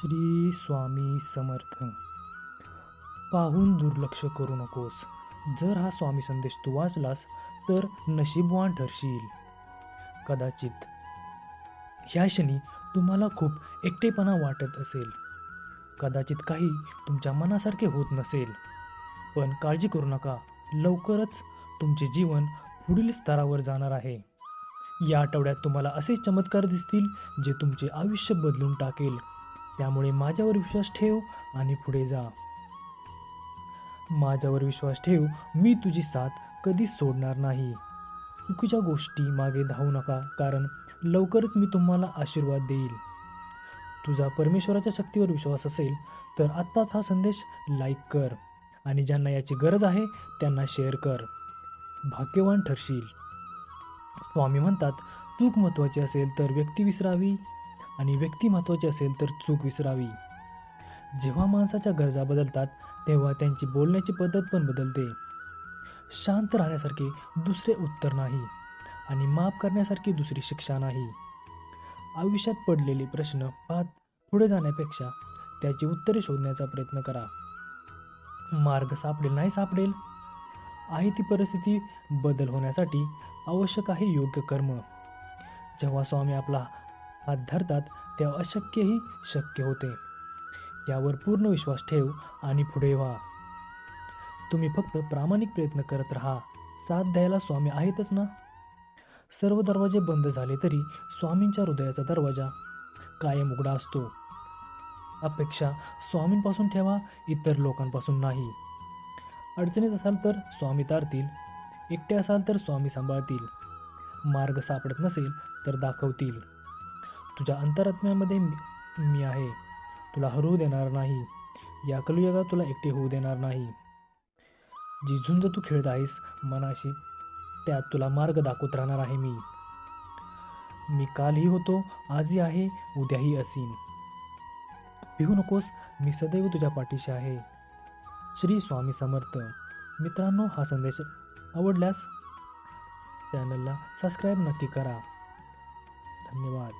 श्री स्वामी समर्थ. पाहून दुर्लक्ष करू नकोस. जर हा स्वामी संदेश तू वाचलास तर नशीबवान ठरशील. कदाचित ह्या क्षणी तुम्हाला खूप एकटेपणा वाटत असेल. कदाचित काही तुमच्या मनासारखे होत नसेल. पण काळजी करू नका. लवकरच तुमचे जीवन पुढील स्तरावर जाणार आहे. या आठवड्यात तुम्हाला असे चमत्कार दिसतील जे तुमचे आयुष्य बदलून टाकेल. त्यामुळे माझ्यावर विश्वास ठेव आणि पुढे जा. माझ्यावर विश्वास ठेव मी तुझी साथ कधीच सोडणार नाही. चुकीच्या गोष्टी मागे धावू नका कारण लवकरच मी तुम्हाला आशीर्वाद देईल. तुझा परमेश्वराच्या शक्तीवर विश्वास असेल तर आत्ताच हा संदेश लाईक कर आणि ज्यांना याची गरज आहे त्यांना शेअर कर. भाग्यवान ठरशील. स्वामी म्हणतात चूक महत्त्वाची असेल तर व्यक्ती विसरावी. आणि व्यक्ती महत्त्वाची असेल तर चूक विसरावी. जेव्हा माणसाच्या गरजा बदलतात तेव्हा त्यांची बोलण्याची पद्धत पण बदलते. शांत राहण्यासारखे दुसरे उत्तर नाही आणि माफ करण्यासारखी दुसरी शिक्षा नाही. आयुष्यात पडलेले प्रश्न पाहत पुढे जाण्यापेक्षा त्याची उत्तरे शोधण्याचा प्रयत्न करा. मार्ग सापडेल नाही सापडेल? आहे ती परिस्थिती बदल होण्यासाठी आवश्यक आहे योग्य कर्म. जेव्हा स्वामी आपला हात धरतात तेव्हा अशक्यही शक्य होते. यावर पूर्ण विश्वास ठेव आणि पुढे व्हा. तुम्ही फक्त प्रामाणिक प्रयत्न करत राहा. साथ द्यायला स्वामी आहेतच ना? सर्व दरवाजे बंद झाले तरी स्वामींच्या हृदयाचा दरवाजा कायम उघडा असतो. अपेक्षा स्वामींपासून ठेवा इतर लोकांपासून नाही. अडचणीत असाल तर स्वामी तारतील एकटे असाल तर स्वामी सांभाळतील. मार्ग सापडत नसेल तर दाखवतील. तुझ्या अंतरात्म्यामध्ये मी मी आहे. तुला हरवू देणार नाही. या कलयुगात तुला एकटे होऊ देणार नाही. जी झुंज तू खेळत आहेस मनाशी त्यात तुला मार्ग दाखवत राहणार आहे मी. मी कालही होतो आजही आहे उद्याही असीन. भिवू नकोस मी सदैव तुझ्या पाठीशी आहे. श्री स्वामी समर्थ. मित्रांनो हा संदेश आवडल्यास चॅनलला सबस्क्राईब नक्की करा. धन्यवाद.